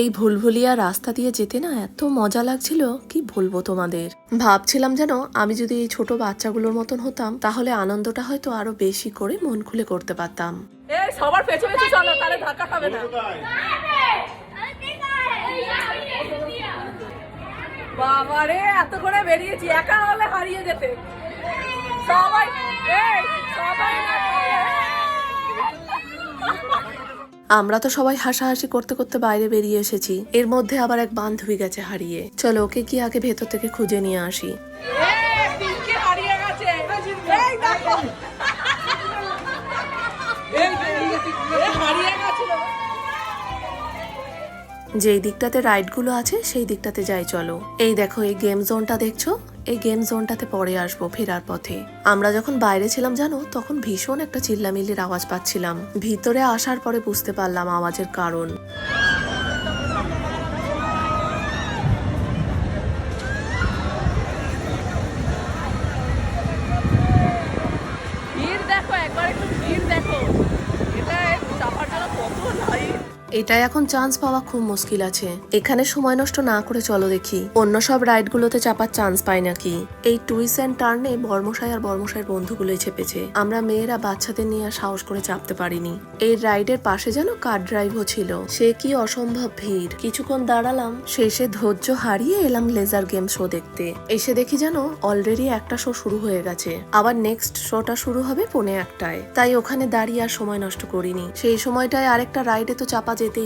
এই ভুলভুলিয়া রাস্তা দিয়ে যেতে না এত মজা লাগছিল, কি বলব তোমাদের? ভাবছিলাম যেন আমি যদি এই ছোট বাচ্চাগুলোর মতন হতাম, তাহলে আনন্দটা হয়তো আরও বেশি করে মন খুলে করতে পারতাম। সবার পেছনে চলো, তাহলে ধাক্কা খাবে না। বাবারে, এত করে বেরিয়েছি, একা হলে হারিয়ে যেতে। সবাই আমরা তো সবাই হাসাহাসি করতে করতে বাইরে বেরিয়ে এসেছি। এর মধ্যে আবার এক বান্ধবী গেছে হারিয়ে। চলো ওকে কি আগে ভেতর থেকে খুঁজে নিয়ে আসি। যেই দিকটাতে রাইডগুলো আছে সেই দিকটাতে যাই চলো। এই দেখো এই গেম জোনটা দেখছ? এই গেম জোনটাতে পরে আসব ফেরার পথে। আমরা যখন বাইরে ছিলাম, জানো, তখন ভীষণ একটা চিল্লামিল্লির আওয়াজ পাচ্ছিলাম। ভিতরে আসার পরে বুঝতে পারলাম আওয়াজের কারণ। দেখো, একবার একটু ভিড় দেখো এটা চাপার জন্য কত লাইন এটা এখন চান্স পাওয়া খুব মুশকিল আছে। এখানে সময় নষ্ট না করে চলো দেখি। অন্য সব রাইডগুলোতে চাপার চান্স পাই নাকি? এই টুইস অ্যান্ড টার্নে বর্মশাই আর বর্মশাইয়ের বন্ধুগুলোই চেপেছে। আমরা মেয়েরা বাচ্চাদের নিয়ে আর সাহস করে চাপতে পারিনি। এই রাইডের পাশে যেন কার ড্রাইভও ছিল। সে কি অসম্ভব ভিড়। কিছুক্ষণ দাঁড়ালাম, শেষে ধৈর্য হারিয়ে এলাম লেজার গেম শো দেখতে। এসে দেখি যেন অলরেডি একটা শো শুরু হয়ে গেছে। আবার নেক্সট শোটা শুরু হবে পৌনে একটায়। তাই ওখানে দাঁড়িয়ে আর সময় নষ্ট করিনি। সেই সময়টায় আরেকটা রাইডে তো চাপা যেতেই